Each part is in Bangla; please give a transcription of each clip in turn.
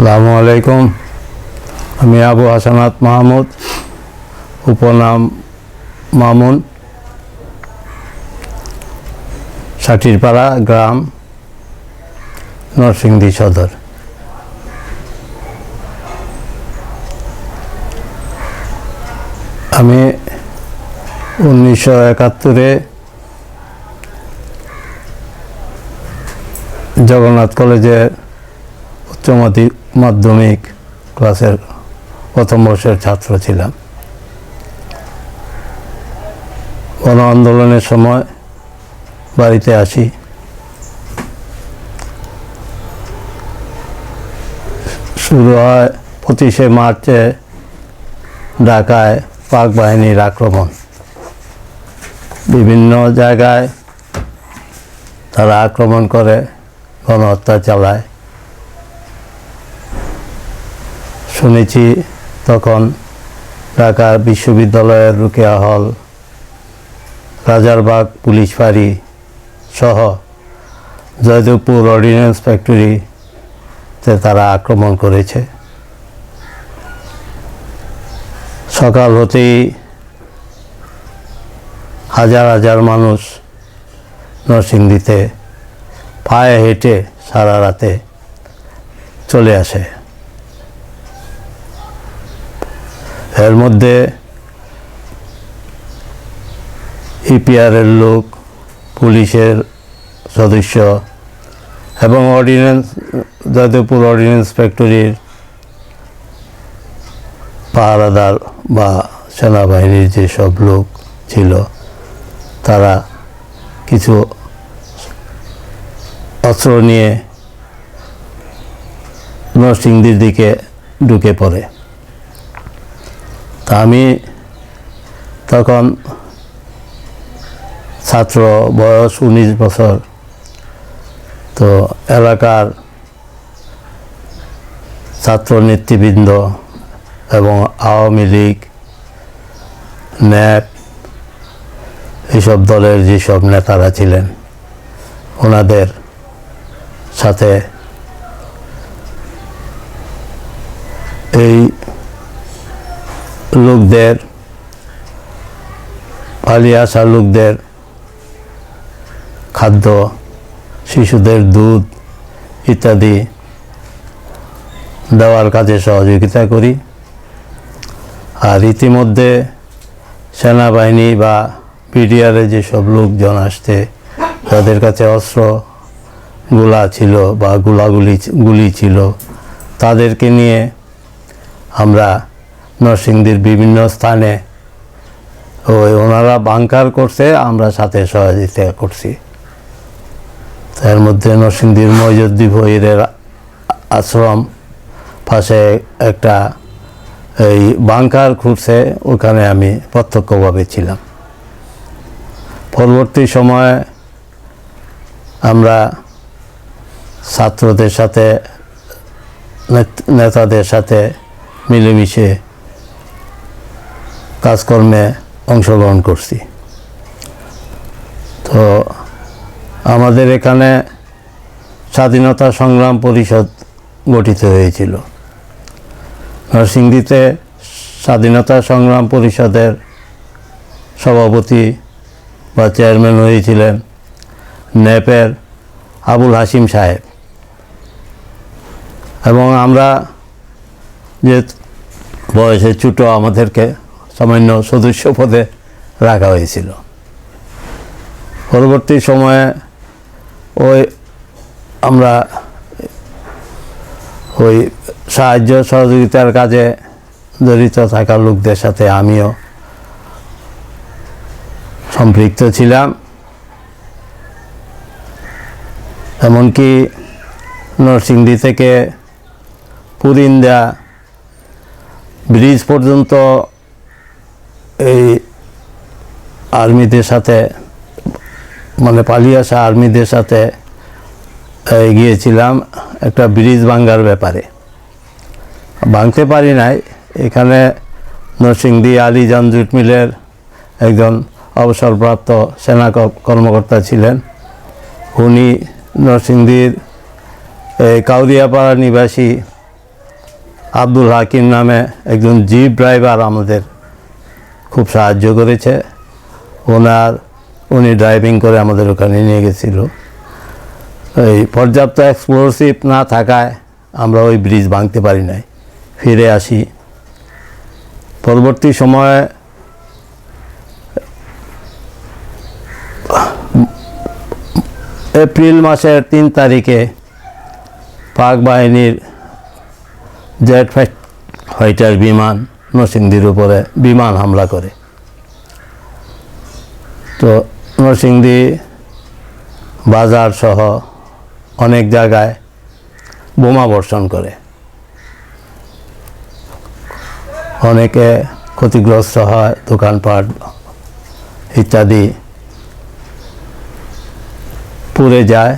আসসালামু আলাইকুম। আমি আবু হাসানাত মাহমুদ, উপনাম মামুন, সাটিরপাড়া গ্রাম, নরসিংদী সদর। আমি উনিশশো একাত্তরে জগন্নাথ কলেজে উচ্চ মাধ্যমিক ক্লাসের প্রথম বর্ষের ছাত্র ছিলাম। গণ আন্দোলনের সময় বাড়িতে আসি। শুরু হয় পঁচিশে মার্চে ঢাকায় পাক বাহিনীর আক্রমণ। বিভিন্ন জায়গায় তারা আক্রমণ করে, গণহত্যা চালায়। শুনেছি তখন ঢাকা বিশ্ববিদ্যালয়ের রুকেয়া হল, রাজারবাগ পুলিশ ফাঁড়ি সহ জয়দেবপুর অর্ডিন্যান্স ফ্যাক্টরিতে তারা আক্রমণ করেছে। সকাল হতেই হাজার হাজার মানুষ নরসিংদীতে পায়ে হেঁটে সারা রাতে চলে আসে। এর মধ্যে ইপিআরের লোক, পুলিশের সদস্য এবং অর্ডিন্যান্স যাদবপুর অর্ডিন্যান্স ফ্যাক্টরির পাহারাদার বা সেনাবাহিনীর যেসব লোক ছিল, তারা কিছু অস্ত্র নিয়ে নরসিংদীর দিকে ঢুকে পড়ে। তা আমি তখন ছাত্র বয়স উনিশ বছর। তো এলাকার ছাত্র নেতৃবৃন্দ এবং আওয়ামী লীগ, ন্যাপ এইসব দলের যেসব নেতারা ছিলেন, ওনাদের সাথে এই লোকদের পালিয়ে আসা লোকদের, খাদ্য, শিশুদের দুধ ইত্যাদি দেওয়ার কাজে সহযোগিতা করি। আর ইতিমধ্যে সেনাবাহিনী বা পিডিআরে যেসব লোকজন আসতে তাদের কাছে অস্ত্রগুলা ছিল বা গুলাগুলি, গুলি ছিল, তাদেরকে নিয়ে আমরা নরসিংদীর বিভিন্ন স্থানে। ওই ওনারা বাংকার করছে, আমরা সাথে সহযোগিতা করছি। তার মধ্যে নরসিংদীর মৈজুদ্দি ভৈরের আশ্রম পাশে একটা এই বাংকার খুঁড়ছে, ওখানে আমি প্রত্যক্ষভাবে ছিলাম। পরবর্তী সময়ে আমরা ছাত্রদের সাথে, নেত- নেতাদের সাথে মিলেমিশে কাজকর্মে অংশগ্রহণ করছি। তো আমাদের এখানে স্বাধীনতা সংগ্রাম পরিষদ গঠিত হয়েছিল। নরসিংদীতে স্বাধীনতা সংগ্রাম পরিষদের সভাপতি বা চেয়ারম্যান হয়েছিলেন ন্যাপের আবুল হাসিম সাহেব। এবং আমরা যে বয়সে ছোটো আমাদেরকে সামান্য সদস্য পদে রাখা হয়েছিল। পরবর্তী সময়ে ওই আমরা ওই সাহায্য সহযোগিতার কাজে জড়িত থাকা লোকদের সাথে আমিও সম্পৃক্ত ছিলাম। এমনকি নরসিংদী থেকে পুরিন্দা ব্রিজ পর্যন্ত এই আর্মিদের সাথে মানে পালিয়ে আসা আর্মিদের সাথে গিয়েছিলাম একটা ব্রিজ ভাঙ্গার ব্যাপারে। ভাঙতে পারি নাই। এখানে নরসিংদী আলীজান জুট মিলের একজন অবসরপ্রাপ্ত সেনা কর্মকর্তা ছিলেন। উনি নরসিংদীর কাউরিয়াপাড়া নিবাসী আব্দুল হাকিম নামে একজন জিপ ড্রাইভার আমাদের খুব সাহায্য করেছে। ওনার, উনি ড্রাইভিং করে আমাদের ওখানে নিয়ে গেছিল। এই পর্যাপ্ত এক্সপ্লোসিভ না থাকায় আমরা ওই ব্রিজ ভাঙতে পারি নাই। ফিরে আসি। পরবর্তী সময়ে এপ্রিল মাসের তিন তারিখে পাক বাহিনীর জেট ফাইটার বিমান নরসিংদীর উপরে বিমান হামলা করে। তো নরসিংদী বাজার সহ অনেক জায়গায় বোমা বর্ষণ করে। অনেকে ক্ষতিগ্রস্ত হয় দোকানপাট ইত্যাদি। পুড়ে যায়।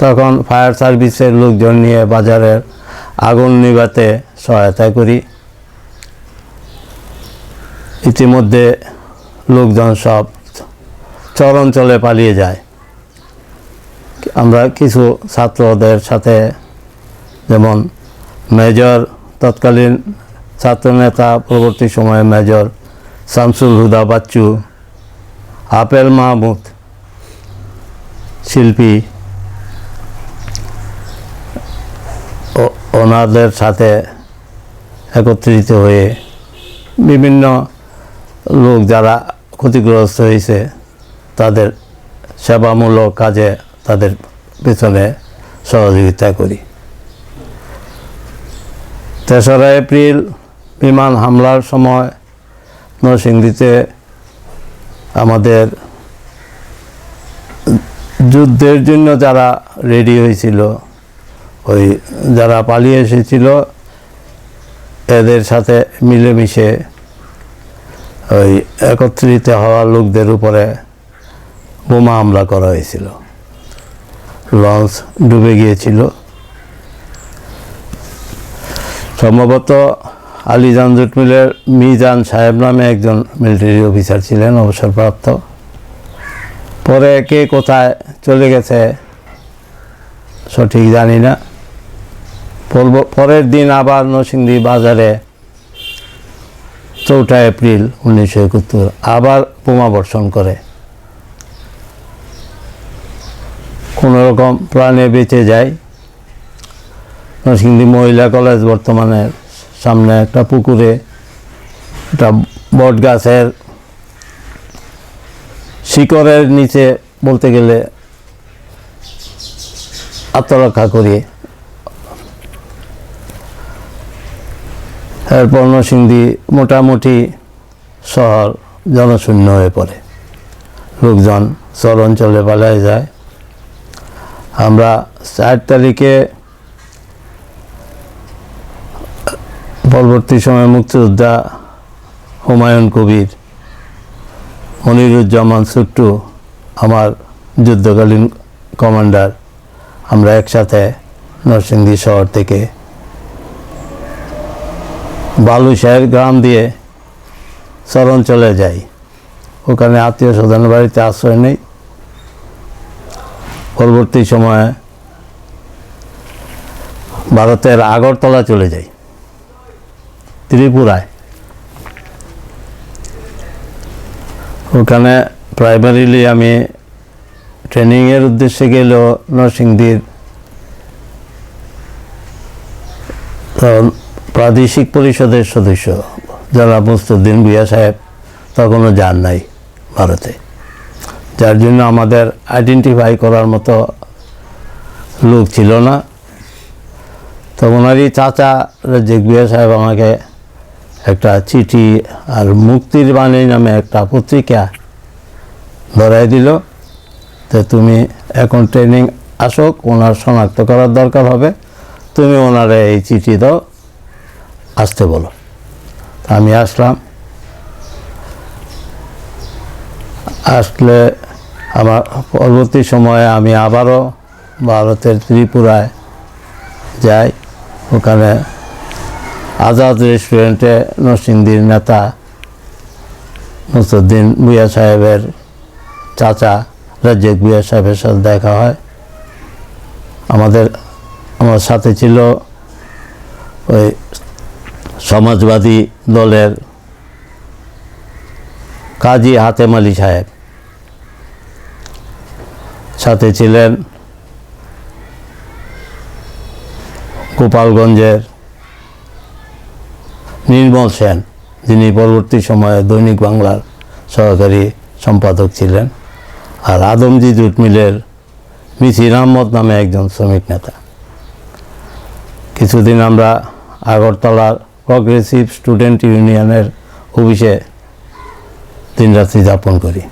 তখন ফায়ার সার্ভিসের লোকজন নিয়ে বাজারের আগুন নিভাতে সহায়তা করি। ইতিমধ্যে লোকজন সব চর অঞ্চলে পালিয়ে যায়। আমরা কিছু ছাত্রদের সাথে যেমন মেজর, তৎকালীন ছাত্রনেতা, পরবর্তী সময়ে মেজর শামসুল হুদা বাচ্চু, আপেল মাহমুদ, শিল্পী ওনাদের সাথে একত্রিত হয়ে বিভিন্ন লোক যারা ক্ষতিগ্রস্ত হয়েছে, তাদের সেবামূলক কাজে তাদের পেছনে সহযোগিতা করি। তেসরা এপ্রিল বিমান হামলার সময় নরসিংদীতে আমাদের যুদ্ধের জন্য যারা রেডি হয়েছিল, ওই যারা পালিয়ে এসেছিল, এদের সাথে মিলেমিশে ওই একত্রিত হওয়া লোকদের উপরে বোমা হামলা করা হয়েছিল। লঞ্চ ডুবে গিয়েছিল। সম্ভবত আলিজান জুটমিলের মিজান সাহেব নামে একজন মিলিটারি অফিসার ছিলেন, অবসরপ্রাপ্ত। পরে কে কোথায় চলে গেছে সঠিক জানি না। পরের দিন আবার নরসিংদী বাজারে চৌঠা এপ্রিল উনিশশো একাত্তর আবার বোমা বর্ষণ করে। কোনো রকম প্রাণে বেঁচে যায়। নরসিংদী মহিলা কলেজ বর্তমানে সামনে একটা পুকুরে একটা বট গাছের শিকড়ের নিচে বলতে গেলে আত্মরক্ষা করি এরপর নরসিংদী মোটামুটি শহর জনশূন্য হয়ে পড়ে। লোকজন চর অঞ্চলে পালায় যায়। আমরা চার তারিখে পরবর্তী সময়ে মুক্তিযোদ্ধা হুমায়ুন কবির, মনিরুজ্জামান সুট্টু, আমার যুদ্ধকালীন কমান্ডার, আমরা একসাথে নরসিংদী শহর থেকে বালুশাহের গ্রাম দিয়ে চরণ চলে যাই ওখানে আত্মীয় স্বজন বাড়িতে আশ্রয় নেই। পরবর্তী সময়ে ভারতের আগরতলা চলে যাই ত্রিপুরায়। ওখানে প্রাইমারিলি আমি ট্রেনিংয়ের উদ্দেশ্যে গেলেও নরসিংদীর প্রাদেশিক পরিষদের সদস্য যারা মুস্তুদ্দিন ভুইয়া সাহেব তখনও যান নাই ভারতে। যার জন্য আমাদের আইডেন্টিফাই করার মতো লোক ছিল না। তো ওনারই চাচা রেজেক বিয়া সাহেব আমাকে একটা চিঠি আর মুক্তির বাণী নামে একটা পত্রিকা ধরাই দিল তো তুমি এখন ট্রেনিং আসুক, ওনার শনাক্ত করার দরকার হবে, তুমি ওনারে এই চিঠি দাও। আসতে বলো। আমি আসলাম। আসলে আমার পরবর্তী সময়ে আমি আবারও ভারতের ত্রিপুরায় যাই। ওখানে আজাদ রেস্টুরেন্টে নরসিংদীর নেতা নসরুদ্দিন ভুইয়া সাহেবের চাচা রাজ্যিক ভুইয়া সাহেবের সাথে দেখা হয়। আমাদের, আমার সাথে ছিল ওই সমাজবাদী দলের কাজী হাতেম আলী সাহেব। সাথে ছিলেন গোপালগঞ্জের নির্মল সেন, যিনি পরবর্তী সময়ে দৈনিক বাংলার সহকারী সম্পাদক ছিলেন, আর আদমজি জুট মিলের মিসির আহমদ নামে একজন শ্রমিক নেতা। কিছুদিন আমরা আগরতলার প্রগ্রেসিভ স্টুডেন্ট ইউনিয়নের অফিসে দিনরাত্রি যাপন করি।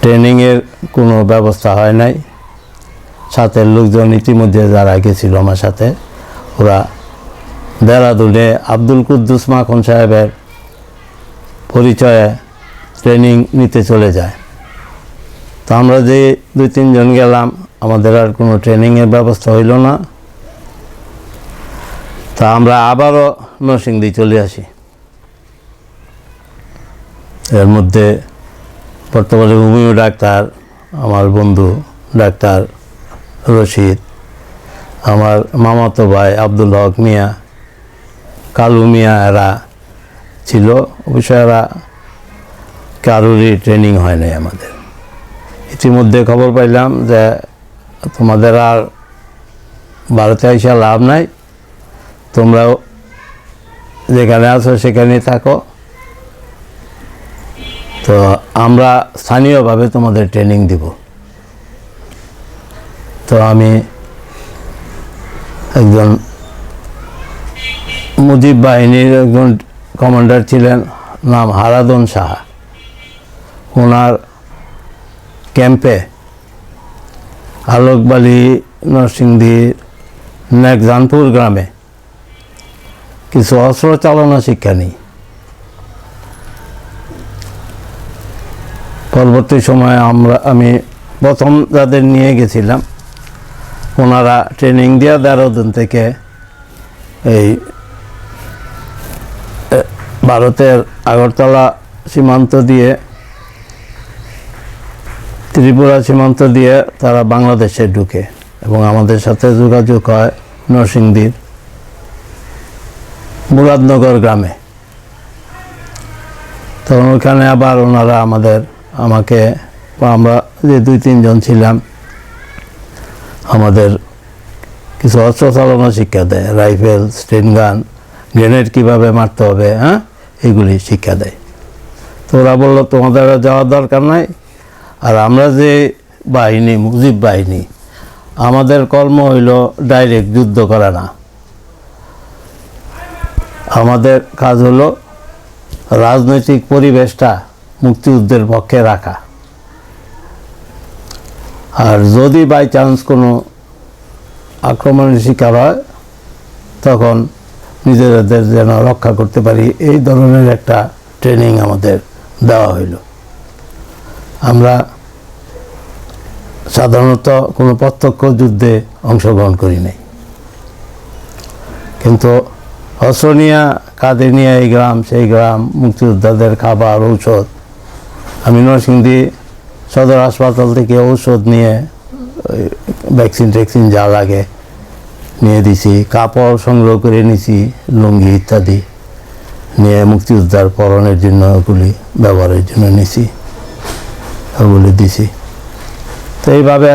ট্রেনিংয়ের কোনো ব্যবস্থা হয় নাই। সাথের লোকজন ইতিমধ্যে যারা গেছিল আমার সাথে, ওরা দেরাদুনে আব্দুল কুদ্দুস মাখন সাহেবের পরিচয়ে ট্রেনিং নিতে চলে যায়। তো আমরা যে দুই তিনজন গেলাম, আমাদের আর কোনো ট্রেনিংয়ের ব্যবস্থা হইল না। তা আমরা আবারও নরসিংদী চলে আসি। এর মধ্যে বর্তমানে হোমিও ডাক্তার, আমার বন্ধু ডাক্তার রশিদ, আমার মামাতো ভাই আব্দুল হক মিয়া, কালু মিয়া এরা ছিল। অবশ্য এরা কারোরই ট্রেনিং হয় নাই আমাদের। ইতিমধ্যে খবর পাইলাম যে তোমাদের আর ভারতে এসে লাভ নাই। তোমরা যেখানে আছো সেখানেই থাকো। তো আমরা স্থানীয়ভাবে তোমাদের ট্রেনিং দিব। তো আমি একজন মুজিব বাহিনীর একজন কমান্ডার ছিলেন, নাম হারাদন সাহা। ওনার ক্যাম্পে আলোকবালি নরসিংদীর নেকজানপুর গ্রামে কিছু অস্ত্র চালনা শিক্ষা নেই। পরবর্তী সময়ে আমরা, আমি প্রথম যাদের নিয়ে গেছিলাম, ওনারা ট্রেনিং দিয়ে দেরাদুন থেকে এই ভারতের আগরতলা সীমান্ত দিয়ে, ত্রিপুরা সীমান্ত দিয়ে তারা বাংলাদেশে ঢুকে এবং আমাদের সাথে যোগাযোগ হয় নরসিংদীর। মুরাদনগর গ্রামে। তখন ওখানে আবার ওনারা আমাদের, আমাকে আমরা যে দুই তিনজন ছিলাম, আমাদের কিছু অস্ত্র চালানো শিক্ষা দেয়। রাইফেল, স্টেন গান, গ্রেনেড কীভাবে মারতে হবে হ্যাঁ? এগুলি শিক্ষা দেয়। তো ওরা বলল, তোমাদের যাওয়ার দরকার নাই। আর আমরা যে বাহিনী, মুজিব বাহিনী, আমাদের কর্ম হইল ডাইরেক্ট যুদ্ধ করা না। আমাদের কাজ হলো রাজনৈতিক পরিবেশটা মুক্তিযুদ্ধের পক্ষে রাখা। আর যদি বাই চান্স কোনো আক্রমণের শিকার হয়, তখন নিজেদের যেন রক্ষা করতে পারি, এই ধরনের একটা ট্রেনিং আমাদের দেওয়া হইল। আমরা সাধারণত কোনো প্রত্যক্ষ যুদ্ধে অংশগ্রহণ করি নাই। কিন্তু অস্ত্র নিয়ে কাঁধে এই গ্রাম, সেই গ্রাম, মুক্তিযোদ্ধাদের খাবার, ঔষধ। আমি নরসিংদী সদর হাসপাতাল থেকে ঔষধ নিয়ে ভ্যাকসিন ট্যাকসিন যা লাগে নিয়ে দিছি, কাপড় সংগ্রহ করে নিছি, লুঙ্গি ইত্যাদি নিয়ে মুক্তিযোদ্ধার পরনের জন্য ওগুলি ব্যবহারের জন্য নিছি, ওগুলি দিছি। তো এইভাবে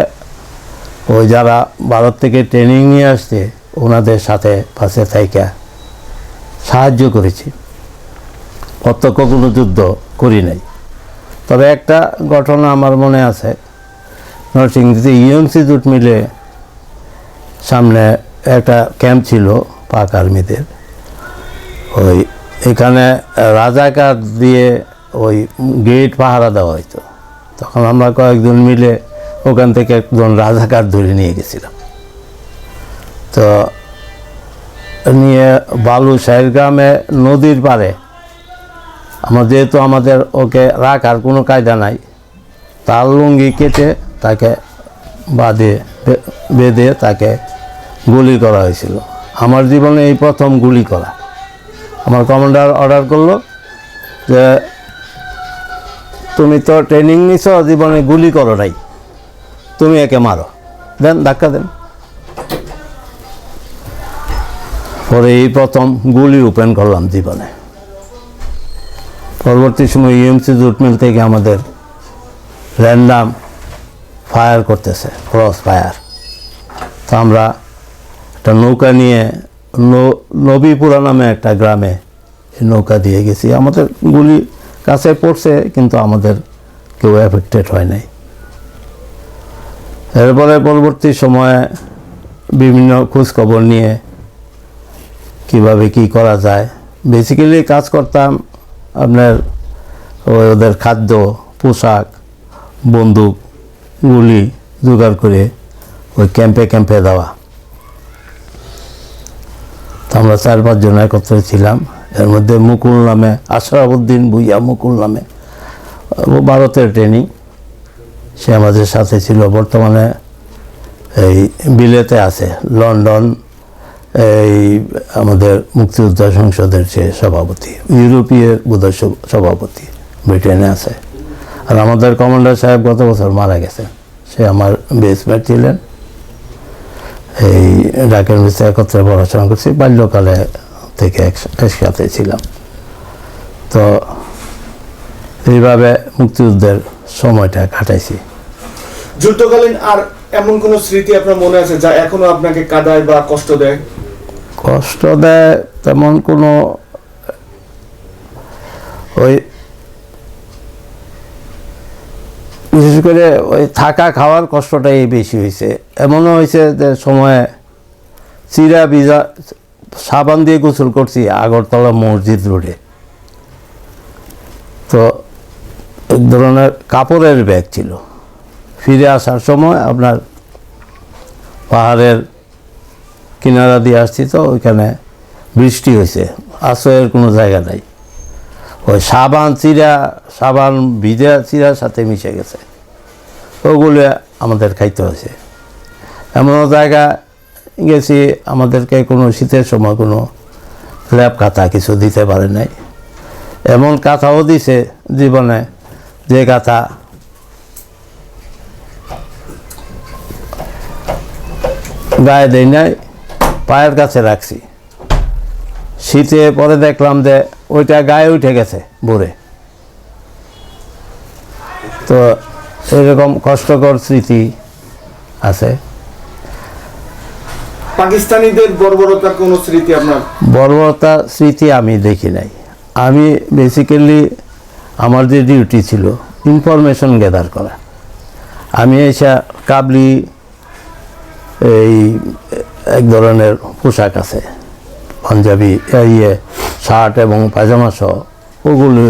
ওই যারা ভারত থেকে ট্রেনিং নিয়ে আসছে, ওনাদের সাথে পাশে থাইকা। সাহায্য করেছি। প্রত্যক্ষ কোনো যুদ্ধ করি নাই। তবে একটা ঘটনা আমার মনে আছে। নরসিংদীতে ইউএমসি জুট মিলে সামনে একটা ক্যাম্প ছিল পাক আর্মিদের। ওই এখানে রাজাকার দিয়ে ওই গেট পাহারা দেওয়া হইতো। তখন আমরা কয়েকজন মিলে ওখান থেকে একজন রাজাকার ধরে নিয়ে গেছিলাম। তো নিয়ে বালু গ্রামে নদীর পাড়ে। আমার যেহেতু আমাদের ওকে রাখার কোনো কায়দা নাই, তার লুঙ্গি কেটে তাকে বাঁধে বেঁধে তাকে গুলি করা হয়েছিল। আমার জীবনে এই প্রথম গুলি করা। আমার কমান্ডার অর্ডার করল যে, তুমি তো ট্রেনিং নিছ, জীবনে গুলি করো নাই। তুমি একে মারো। দেন, ধাক্কা দেন। পরে এই প্রথম গুলি ওপেন করলাম জীবনে। পরবর্তী সময় ইউএমসি জুট মিল থেকে আমাদের র্যান্ডাম ফায়ার করতেছে, ক্রস ফায়ার। তো আমরা একটা নৌকা নিয়ে নবীপুরা নামে একটা গ্রামে নৌকা দিয়ে গেছি। আমাদের গুলি কাছে পড়ছে, কিন্তু আমাদের কেউ এফেক্টেড হয় নাই। এরপরে পরবর্তী সময়ে বিভিন্ন খোঁজখবর নিয়ে কীভাবে কি করা যায়? বেসিক্যালি কাজ করতাম আপনার ওদের খাদ্য, পোশাক, বন্দুক, গুলি জোগাড় করে ওই ক্যাম্পে ক্যাম্পে দেওয়া। তো আমরা চার পাঁচজন একত্রে ছিলাম। এর মধ্যে মুকুল নামে আশরাফুদ্দিন ভুইয়া মুকুল নামে। ভারতের ট্রেনিং সে আমাদের সাথে ছিল। বর্তমানে এই বিলেতে আছে, লন্ডন। এই আমাদের মুক্তিযোদ্ধা সংসদের যে সভাপতি, ইউরোপীয় বোধহয় সভাপতি ব্রিটেনে আছে। আর আমাদের কমান্ডার সাহেব গত বছর মারা গেছেন। সে আমার বেসমেট ছিলেন। এই ডাকের মিস্ত্রি একত্রে পড়াশোনা করছি, বাল্যকালে থেকে একসাথে ছিলাম। তো এইভাবে মুক্তিযুদ্ধের সময়টা কাটাইছি। যুদ্ধকালীন আর এমন কোন স্মৃতি আপনার মনে আছে যা এখনও আপনাকে কাদায় বা কষ্ট দেয়? কষ্ট দেয় তেমন কোনো, ওই বিশেষ করে ওই থাকা খাওয়ার কষ্টটাই বেশি হয়েছে। এমনও হয়েছে যে সময়ে চিরা ভিজা সাবান দিয়ে গোসল করছি আগরতলা মসজিদ রোডে। তো এক ধরনের কাপড়ের ব্যাগ ছিল। ফিরে আসার সময় আপনার পাহাড়ের কিনারা দিয়ে আসছি তো, ওইখানে বৃষ্টি হয়েছে। আশ্রয়ের কোনো জায়গা নাই। ওই সাবান চিরা, সাবান ভিজা চিরার সাথে মিশে গেছে। ওগুলো আমাদের খাইতে হয়েছে। এমনও জায়গা গেছি, আমাদেরকে কোনো শীতের সময় কোনো ল্যাব কাঁথা কিছু দিতে পারে নাই। এমন কাঁথাও দিছে জীবনে যে কাঁথা গায়ে দেয় নাই পায়ের কাছে রাখছি। শীতে পরে দেখলাম যে ওইটা গায়ে উঠে গেছে ভোরে। তো এরকম কষ্টকর স্মৃতি আছে। পাকিস্তানিদের বর্বরতার কোন স্মৃতি আপনার? বর্বরতা স্মৃতি আমি দেখি নাই। আমি বেসিক্যালি আমার যে ডিউটি ছিল ইনফরমেশন গ্যাদার করা। আমি এসা কাবলি এই এক ধরনের পোশাক আছে। পাঞ্জাবি ইয়ে শার্ট এবং পায়জামা সহ ওগুলো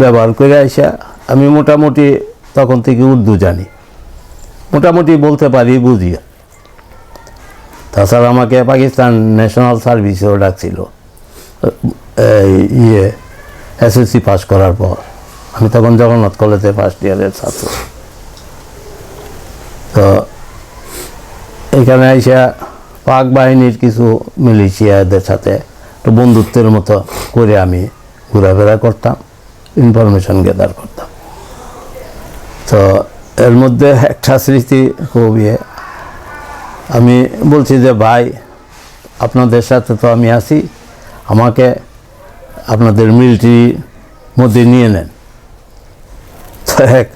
ব্যবহার করে আইসা আমি মোটামুটি তখন থেকে উর্দু জানি। মোটামুটি বলতে পারি, বুঝি। তাছাড়া আমাকে পাকিস্তান ন্যাশনাল সার্ভিসেও ডাকছিল। ইয়ে এসএসসি পাস করার পর। আমি তখন জগন্নাথ কলেজে ফার্স্ট ইয়ারের ছাত্র। তো এখানে এসে পাক বাহিনীর কিছু মিলিশিয়াদের সাথে বন্ধুত্বের মতো করে আমি ঘোরাফেরা করতাম ইনফরমেশন গ্যাদার করতাম। তো এর মধ্যে একটা স্মৃতি খুবই ইয়ে। আমি বলছি যে, ভাই, আপনাদের সাথে তো আমি আসি আমাকে আপনাদের মিলিটারি মধ্যে নিয়ে নেন। তো এক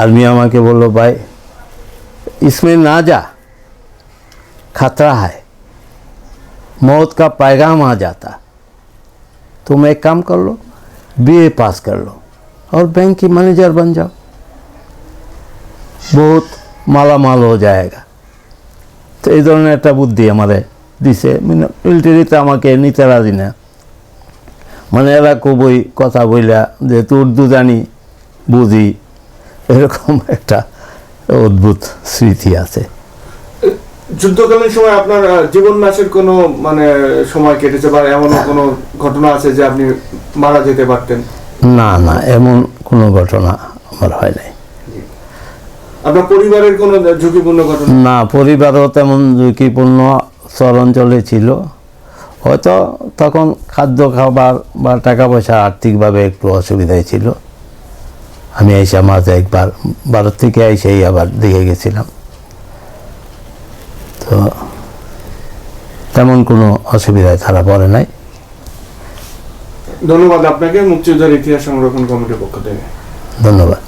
আর্মি আমাকে বলল, ভাই ইসমাইল না যা खतरा है मौत का पैगाम आ जाता तुम एक काम कर लो बीए पास कर लो और बैंक की मैनेजर बन जाओ बहुत माला माल हो जाएगा তো এই ধরনের একটা বুদ্ধি আমারে দিছে মিলিটারিতে আমাকে নিতে রাজি না মানে এরা খুবই কথা বইলা যে তোর উর্দু জানি বুঝি এরকম একটা অদ্ভুত স্মৃতি আছে যুদ্ধকালীন সময় আপনার জীবন নাশের কোনো মানে সময় কেটেছে বা এমন কোনো ঘটনা আছে যে আপনি মারা যেতে পারতেন? না না এমন কোনো ঘটনা আমার হয় নাই। আপনার পরিবারের কোনো ঝুঁকিপূর্ণ ঘটনা? না পরিবারও তেমন ঝুঁকিপূর্ণ চর অঞ্চলে ছিল। হয়তো তখন খাদ্য খাবার বা টাকা পয়সা আর্থিকভাবে একটু অসুবিধায় ছিল। আমি এসে মাঝে একবার ভারত থেকে এসেই আবার দেখে গেছিলাম। তো তেমন কোনো অসুবিধায় তারা পড়ে নাই। ধন্যবাদ আপনাকে মুক্তিযোদ্ধার ইতিহাস সংরক্ষণ কমিটির পক্ষ থেকে। ধন্যবাদ।